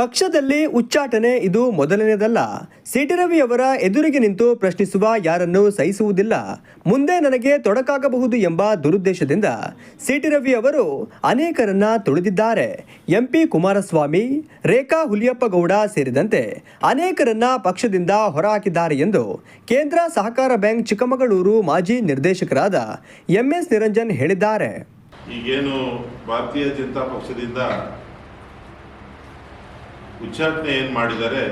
ಪಕ್ಷದಲ್ಲಿ ಉಚ್ಚಾಟನೆ ಇದು ಮೊದಲನೆಯದಲ್ಲ. ಸಿಟಿ ರವಿ ಅವರ ಎದುರಿಗೆ ನಿಂತು ಪ್ರಶ್ನಿಸುವ ಯಾರನ್ನು ಸಹಿಸುವುದಿಲ್ಲ. ಮುಂದೆ ನನಗೆ ತೊಡಕಾಗಬಹುದು ಎಂಬ ದುರುದ್ದೇಶದಿಂದ ಸಿಟಿ ರವಿ ಅವರು ಅನೇಕರನ್ನ ತುಳಿದಿದ್ದಾರೆ. ಎಂಪಿ ಕುಮಾರಸ್ವಾಮಿ, ರೇಖಾ ಹುಲಿಯಪ್ಪಗೌಡ ಸೇರಿದಂತೆ ಅನೇಕರನ್ನ ಪಕ್ಷದಿಂದ ಹೊರಹಾಕಿದ್ದಾರೆ ಎಂದು ಕೇಂದ್ರ ಸಹಕಾರ ಬ್ಯಾಂಕ್ ಚಿಕ್ಕಮಗಳೂರು ಮಾಜಿ ನಿರ್ದೇಶಕರಾದ ಎಂಎಸ್ ನಿರಂಜನ್ ಹೇಳಿದ್ದಾರೆ. ಈಗೇನು ಭಾರತೀಯ ಜನತಾ ಪಕ್ಷದಿಂದ ಉಚ್ಚಾಟನೆ ಏನು ಮಾಡಿದ್ದಾರೆ,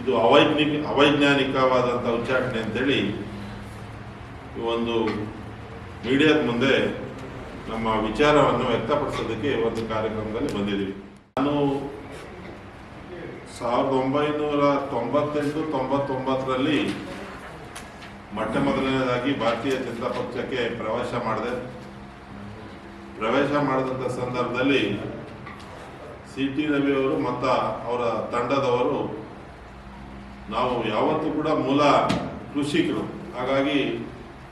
ಇದು ಅವೈಜ್ಞಿಕ ಅವೈಜ್ಞಾನಿಕವಾದಂಥ ಉಚ್ಚಾಟನೆ ಅಂತೇಳಿ ಒಂದು ಮೀಡಿಯಾದ ಮುಂದೆ ನಮ್ಮ ವಿಚಾರವನ್ನು ವ್ಯಕ್ತಪಡಿಸೋದಕ್ಕೆ ಒಂದು ಕಾರ್ಯಕ್ರಮದಲ್ಲಿ ಬಂದಿದ್ದೀವಿ. ನಾನು ಸಾವಿರದ ಒಂಬೈನೂರ ತೊಂಬತ್ತೆಂಟು, ತೊಂಬತ್ತೊಂಬತ್ತರಲ್ಲಿ ಮೊಟ್ಟ ಮೊದಲನೇದಾಗಿ ಭಾರತೀಯ ಜನತಾ ಪಕ್ಷಕ್ಕೆ ಪ್ರವೇಶ ಮಾಡಿದೆ. ಪ್ರವೇಶ ಮಾಡಿದಂಥ ಸಂದರ್ಭದಲ್ಲಿ ಸಿ ಟಿ ರವಿ ಅವರು ಮತ್ತು ಅವರ ತಂಡದವರು ನಾವು ಯಾವತ್ತೂ ಕೂಡ ಮೂಲ ಕೃಷಿಕರು. ಹಾಗಾಗಿ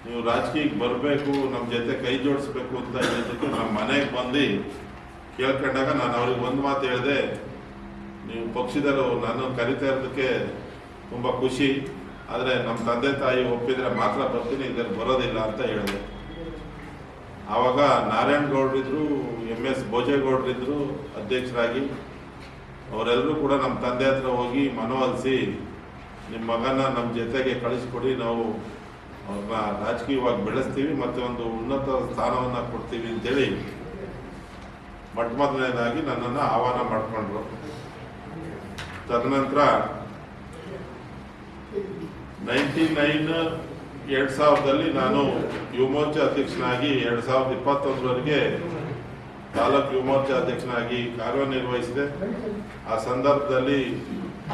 ನೀವು ರಾಜಕೀಯಕ್ಕೆ ಬರಬೇಕು, ನಮ್ಮ ಜೊತೆ ಕೈ ಜೋಡಿಸ್ಬೇಕು ಅಂತ ಹೇಳಿದ್ದಕ್ಕೆ ನಮ್ಮ ಮನೆಗೆ ಬಂದು ಕೇಳ್ಕೊಂಡಾಗ ನಾನು ಅವ್ರಿಗೆ ಒಂದು ಮಾತು ಹೇಳಿದೆ, ನೀವು ಪಕ್ಷದವರು ನಾನು ಕರಿತಾ ಇರೋದಕ್ಕೆ ತುಂಬ ಖುಷಿ. ಆದರೆ ನಮ್ಮ ತಂದೆ ತಾಯಿ ಒಪ್ಪಿದರೆ ಮಾತ್ರ ಬರ್ತೀನಿ, ಇದರಲ್ಲಿ ಬರೋದಿಲ್ಲ ಅಂತ ಹೇಳಿದೆ. ಆವಾಗ ನಾರಾಯಣ ಗೌಡ್ರಿದ್ರು ಎಂ ಎಸ್ ಭೋಜೇಗೌಡರಿದ್ದರು ಅಧ್ಯಕ್ಷರಾಗಿ, ಅವರೆಲ್ಲರೂ ಕೂಡ ನಮ್ಮ ತಂದೆ ಹತ್ರ ಹೋಗಿ ಮನವೊಲಿಸಿ, ನಿಮ್ಮ ಮಗನ ನಮ್ಮ ಜೊತೆಗೆ ಕಳಿಸ್ಕೊಡಿ, ನಾವು ಅವ್ರನ್ನ ರಾಜಕೀಯವಾಗಿ ಬೆಳೆಸ್ತೀವಿ ಮತ್ತು ಒಂದು ಉನ್ನತ ಸ್ಥಾನವನ್ನು ಕೊಡ್ತೀವಿ ಅಂತೇಳಿ ಮೊಟ್ಟ ಮೊದಲನೇದಾಗಿ ನನ್ನನ್ನು ಆಹ್ವಾನ ಮಾಡಿಕೊಂಡ್ರು. ತದನಂತರ ನೈಂಟಿ ನೈನ್ ಎರಡು ಸಾವಿರದಲ್ಲಿ ನಾನು ಯುವಮೋರ್ಚಾ ಅಧ್ಯಕ್ಷನಾಗಿ ಎರಡು ಸಾವಿರದ ಇಪ್ಪತ್ತೊಂದರವರೆಗೆ ತಾಲೂಕು ಯುವಮೋರ್ಚಾ ಅಧ್ಯಕ್ಷನಾಗಿ ಕಾರ್ಯನಿರ್ವಹಿಸಿದೆ. ಆ ಸಂದರ್ಭದಲ್ಲಿ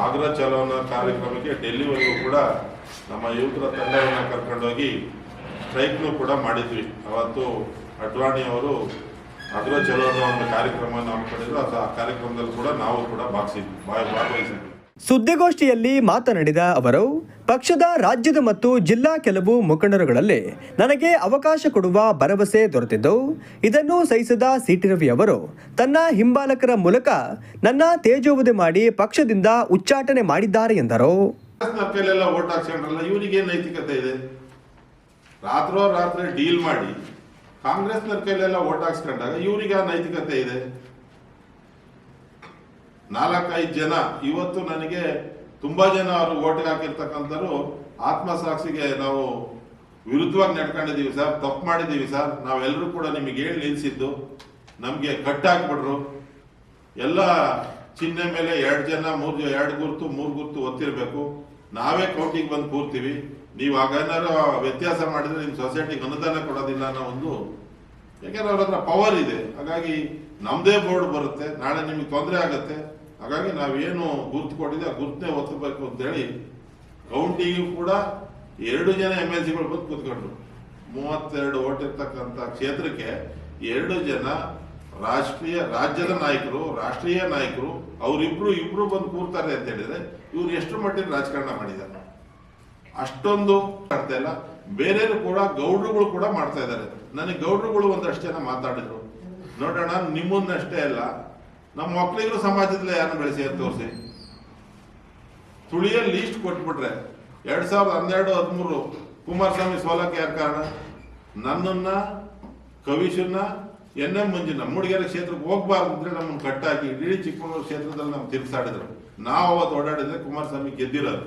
ಆಗ್ರಾ ಚಲೋನ ಕಾರ್ಯಕ್ರಮಕ್ಕೆ ಡೆಲ್ಲಿವರೆಗೂ ಕೂಡ ನಮ್ಮ ಯುವಕರ ತಂಡವನ್ನು ಕರ್ಕೊಂಡೋಗಿ ಸ್ಟ್ರೈಕ್ನು ಕೂಡ ಮಾಡಿದ್ವಿ. ಅವತ್ತು ಅಡ್ವಾಣಿ ಅವರು ಅಗ್ರ ಚಲೋನ ಒಂದು ಕಾರ್ಯಕ್ರಮವನ್ನು ಹಮ್ಮಿಕೊಂಡಿದ್ರು. ಅದು ಆ ಕಾರ್ಯಕ್ರಮದಲ್ಲಿ ಕೂಡ ನಾವು ಕೂಡ ಭಾಗಿಸಿದ್ವಿ ಭಾಗವಹಿಸಿದ್ವಿ. ಸುದ್ದಿಗೋಷ್ಠಿಯಲ್ಲಿ ಮಾತನಾಡಿದ ಅವರು, ಪಕ್ಷದ, ರಾಜ್ಯದ ಮತ್ತು ಜಿಲ್ಲಾ ಕೆಲವು ಮುಖಂಡರುಗಳಲ್ಲಿ ನನಗೆ ಅವಕಾಶ ಕೊಡುವ ಭರವಸೆ ದೊರೆತಿದ್ದು, ಇದನ್ನು ಸಹಿಸದ ಸಿಟಿ ರವಿ ಅವರು ತನ್ನ ಹಿಂಬಾಲಕರ ಮೂಲಕ ನನ್ನ ತೇಜೋವಧಿ ಮಾಡಿ ಪಕ್ಷದಿಂದ ಉಚ್ಚಾಟನೆ ಮಾಡಿದ್ದಾರೆ ಎಂದರು. ರಾತ್ರೋ ರಾತ್ರಿ ಡೀಲ್ ಮಾಡಿ ಕಾಂಗ್ರೆಸ್ನ ಕೈಲೆಲ್ಲ ಓಟ್ ಹಾಕ್ಸ್ಕೊಂಡಾಗ ಇವರಿಗೆ ಆ ನೈತಿಕತೆ ಇದೆ? ನಾಲ್ಕೈದು ಜನ, ಇವತ್ತು ನನಗೆ ತುಂಬಾ ಜನ ಅವರು ಓಟಿಗೆ ಹಾಕಿರ್ತಕ್ಕಂಥವ್ರು ಆತ್ಮಸಾಕ್ಷಿಗೆ ನಾವು ವಿರುದ್ಧವಾಗಿ ನಡ್ಕೊಂಡಿದ್ದೀವಿ ಸರ್, ತಪ್ಪು ಮಾಡಿದೀವಿ ಸರ್. ನಾವೆಲ್ಲರೂ ಕೂಡ ನಿಮಗೆ ಹೇಳಿ ನಿಲ್ಲಿಸಿದ್ದು, ನಮಗೆ ಕಟ್ಟಾಕ್ಬಿಟ್ರು ಎಲ್ಲ ಚಿಹ್ನೆ ಮೇಲೆ ಎರಡು ಜನ, ಮೂರು ಎರಡು ಗುರುತು, ಮೂರು ಗುರುತು ಒತ್ತಿರಬೇಕು. ನಾವೇ ಕೌಂಟಿಗೆ ಬಂದು ಕೂರ್ತೀವಿ. ನೀವು ಹಾಗೇನಾರು ವ್ಯತ್ಯಾಸ ಮಾಡಿದ್ರೆ ನಿಮ್ಮ ಸೊಸೈಟಿಗೆ ಅನುದಾನ ಕೊಡೋದಿಲ್ಲ ಅನ್ನೋ ಒಂದು ಯಾಕೆಂದ್ರೆ ಅವ್ರ ಹತ್ರ ಪವರ್ ಇದೆ. ಹಾಗಾಗಿ ನಮ್ದೇ ಬೋರ್ಡ್ ಬರುತ್ತೆ. ನಾಳೆ ನಿಮಗೆ ತೊಂದರೆ ಆಗುತ್ತೆ. ಹಾಗಾಗಿ ನಾವೇನು ಗುರುತು ಕೊಟ್ಟಿದ್ದೆ ಆ ಗುರುತನ್ನೇ ಒತ್ತಬೇಕು ಅಂತೇಳಿ ಕೌಂಟಿಗೂ ಕೂಡ ಎರಡು ಜನ ಎಂ ಎಲ್ ಸಿಗಳು ಬಂದು ಕೂತ್ಕೊಂಡ್ರು. ಮೂವತ್ತೆರಡು ಓಟ್ ಇರ್ತಕ್ಕಂಥ ಕ್ಷೇತ್ರಕ್ಕೆ ಎರಡು ಜನ ರಾಷ್ಟ್ರೀಯ, ರಾಜ್ಯದ ನಾಯಕರು, ರಾಷ್ಟ್ರೀಯ ನಾಯಕರು, ಅವರಿಬ್ರು ಇಬ್ರು ಬಂದು ಕೂರ್ತಾರೆ ಅಂತ ಹೇಳಿದ್ರೆ ಇವ್ರು ಎಷ್ಟು ಮಟ್ಟಿನ ರಾಜಕಾರಣ ಮಾಡಿದ್ದಾರೆ? ಅಷ್ಟೊಂದು ಮಾಡ್ತಾ ಇಲ್ಲ. ಬೇರೆಯವರು ಕೂಡ ಗೌಡ್ರುಗಳು ಕೂಡ ಮಾಡ್ತಾ ಇದ್ದಾರೆ. ನನಗೆ ಗೌಡ್ರುಗಳು ಒಂದಷ್ಟು ಜನ ಮಾತಾಡಿದ್ರು. ನೋಡೋಣ, ನಿಮ್ಮನ್ನಷ್ಟೇ ಅಲ್ಲ. ನಮ್ಮ ಮಕ್ಕಳಿಗೂ ಸಮಾಜದಲ್ಲಿ ಯಾರನ್ನು ಬೆಳೆಸಿ ಅಂತ ತೋರಿಸಿ. ತುಳಿಯ ಲೀಸ್ಟ್ ಕೊಟ್ಬಿಟ್ರೆ ಎರಡ್ ಸಾವಿರದ ಹನ್ನೆರಡು, ಹದಿಮೂರು ಕುಮಾರಸ್ವಾಮಿ ಸೋಲಕ್ಕೆ ಯಾರ ಕಾರಣ? ನನ್ನನ್ನ, ಕವಿಶನ್ನ, ಎನ್ ಎಂ ಮಂಜುನ ಮೂಡಿಗೆರೆ ಕ್ಷೇತ್ರಕ್ಕೆ ಹೋಗ್ಬಾರ್ದು ಅಂದ್ರೆ ನಮ್ಮನ್ನು ಕಟ್ಟಾಕಿ ಇಡೀ ಚಿಕ್ಕಮಗಳೂರು ಕ್ಷೇತ್ರದಲ್ಲಿ ನಾವು ತಿರ್ಸಾಡಿದ್ರು ನಾವು ಅವತ್ತು ಓಡಾಡಿದ್ರೆ ಕುಮಾರಸ್ವಾಮಿ ಗೆದ್ದಿರೋದು.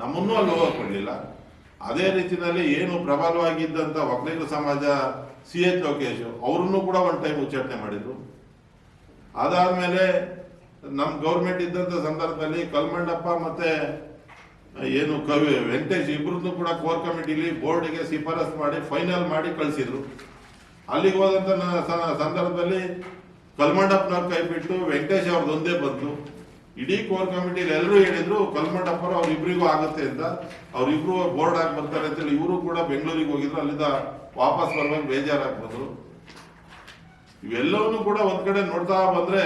ನಮ್ಮನ್ನೂ ಅಲ್ಲಿ ಹೋಗಕ್ ಕೊಡಲಿಲ್ಲ ಅದೇ ರೀತಿಯಲ್ಲಿ ಏನು ಪ್ರಬಲವಾಗಿದ್ದಂಥ ಒಕ್ಕಲಿಗರ ಸಮಾಜ ಸಿ ಎಚ್ ಲೋಕೇಶ್, ಅವ್ರನ್ನು ಕೂಡ ಒಂದು ಟೈಮ್ ಉಚ್ಚಾಟನೆ ಮಾಡಿದ್ರು. ಅದಾದ್ಮೇಲೆ ನಮ್ಮ ಗೌರ್ಮೆಂಟ್ ಇದ್ದಂತ ಸಂದರ್ಭದಲ್ಲಿ ಕಲ್ಮಂಡಪ್ಪ ಮತ್ತೆ ಏನು ಕವಿ ವೆಂಕಟೇಶ್ ಇಬ್ಬರದ್ದು ಕೂಡ ಕೋರ್ ಕಮಿಟಿಲಿ ಬೋರ್ಡ್ಗೆ ಶಿಫಾರಸ್ ಮಾಡಿ, ಫೈನಲ್ ಮಾಡಿ ಕಳಿಸಿದ್ರು. ಅಲ್ಲಿಗೆ ಹೋದಂಥ ಸಂದರ್ಭದಲ್ಲಿ ಕಲ್ಮಂಡಪ್ಪನವ್ರ ಕೈ ಬಿಟ್ಟು ವೆಂಕಟೇಶ್ ಅವ್ರದ್ದು ಒಂದೇ ಬಂತು. ಇಡೀ ಕೋರ್ ಕಮಿಟಿಲಿ ಎಲ್ಲರೂ ಹೇಳಿದ್ರು, ಕಲ್ಮಂಡಪ್ಪರು ಅವ್ರಿಬ್ರಿಗೂ ಆಗುತ್ತೆ ಅಂತ. ಅವ್ರಿಬ್ರು ಬೋರ್ಡ್ ಆಗಿ ಬರ್ತಾರೆ ಅಂತೇಳಿ ಇವರು ಕೂಡ ಬೆಂಗಳೂರಿಗೆ ಹೋಗಿದ್ರು. ಅಲ್ಲಿಂದ ವಾಪಸ್ ಬರ್ಬೇಕು ಬೇಜಾರಾಗಿ ಬಂದ್ರು. ಇವೆಲ್ಲವನ್ನೂ ಕೂಡ ಒಂದ್ ಕಡೆ ನೋಡ್ತಾ ಬಂದ್ರೆ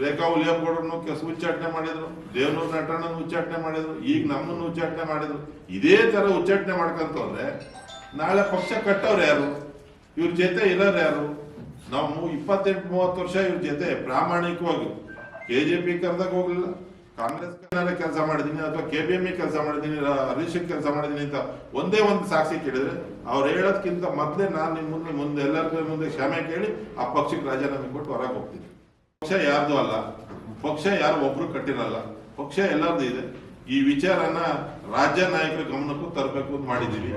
ರೇಖಾ ಹುಲಿಯಪ್ಪಗೌಡರನ್ನು ಕೆಸ ಉಚ್ಚಾಟನೆ ಮಾಡಿದ್ರು, ದೇವನೂರ್ ನಟಣ್ಣನ ಉಚ್ಚಾಟನೆ ಮಾಡಿದ್ರು, ಈಗ ನಮ್ಮನ್ನು ಉಚ್ಚಾಟನೆ ಮಾಡಿದ್ರು. ಇದೇ ತರ ಉಚ್ಚಾಟನೆ ಮಾಡ್ಕಂತ ಹೋದ್ರೆ ನಾಳೆ ಪಕ್ಷ ಕಟ್ಟವ್ರು ಯಾರು? ಇವ್ರ ಜೊತೆ ಇರೋರು ಯಾರು? ನಾವು ಇಪ್ಪತ್ತೆಂಟು, ಮೂವತ್ತು ವರ್ಷ ಇವ್ರ ಜೊತೆ ಪ್ರಾಮಾಣಿಕವಾಗಿ. ಕೆ ಜೆ ಪಿ ಕರೆದಾಗ ಹೋಗ್ಲಿಲ್ಲ. ಕಾಂಗ್ರೆಸ್ ಕೆಲಸ ಮಾಡಿದೀನಿ ಅಥವಾ ಕೆ ಬಿ ಎಂ ಕೆಲಸ ಮಾಡಿದೀನಿ ಹರೀಶ್ ಕೆಲಸ ಮಾಡಿದೀನಿ ಅಂತ ಒಂದೇ ಒಂದು ಸಾಕ್ಷಿ ಕೇಳಿದ್ರೆ ಅವ್ರು ಹೇಳೋದಕ್ಕಿಂತ ಮೊದಲೇ ನಾನು ನಿಮ್ಮ ಮುಂದೆ ಮುಂದೆ ಎಲ್ಲರ ಮುಂದೆ ಕ್ಷಮೆ ಕೇಳಿ ಆ ಪಕ್ಷಕ್ಕೆ ರಾಜೀನಾಮೆ ಕೊಟ್ಟು ಹೊರಗೆ ಹೋಗ್ತೀನಿ. ಪಕ್ಷ ಯಾರ್ದು ಅಲ್ಲ, ಪಕ್ಷ ಯಾರು ಒಬ್ರು ಕಟ್ಟಿರಲ್ಲ, ಪಕ್ಷ ಎಲ್ಲರದು ಇದೆ. ಈ ವಿಚಾರನ ರಾಜ್ಯ ನಾಯಕರ ಗಮನಕ್ಕೂ ತರಬೇಕು ಅಂತ ಮಾಡಿದ್ದೀವಿ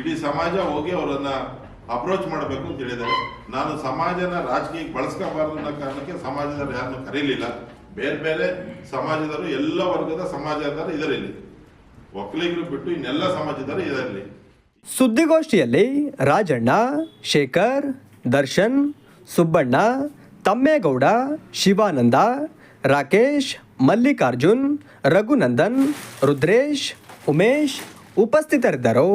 ಇಡೀ ಸಮಾಜ ಹೋಗಿ ಅವರನ್ನ ಅಪ್ರೋಚ್ ಮಾಡಬೇಕು ಅಂತ ಹೇಳಿದ್ದಾರೆ. ನಾನು ಸಮಾಜನ ರಾಜಕೀಯಕ್ಕೆ ಬಳಸ್ಕೋಬಾರ್ದು ಅನ್ನೋ ಕಾರಣಕ್ಕೆ ಸಮಾಜದಲ್ಲಿ ಯಾರನ್ನು ಕರೀಲಿಲ್ಲ. ಬೇರೆ ಬೇರೆ ಸಮಾಜದವರು, ಎಲ್ಲ ವರ್ಗದ ಸಮಾಜದವರು ಇದರಲ್ಲಿ. ಒಕ್ಕಲಿಗರು ಬಿಟ್ಟು ಇನ್ನೆಲ್ಲ ಸಮಾಜದವರು ಇದರಲ್ಲಿ. ಸುದ್ದಿಗೋಷ್ಠಿಯಲ್ಲಿ ರಾಜಣ್ಣ, ಶೇಖರ್, ದರ್ಶನ್, ಸುಬ್ಬಣ್ಣ, ತಮ್ಮೇಗೌಡ, ಶಿವಾನಂದ, ರಾಕೇಶ್, ಮಲ್ಲಿಕಾರ್ಜುನ್, ರಘುನಂದನ್, ರುದ್ರೇಶ್, ಉಮೇಶ್ ಉಪಸ್ಥಿತರಿದ್ದರು.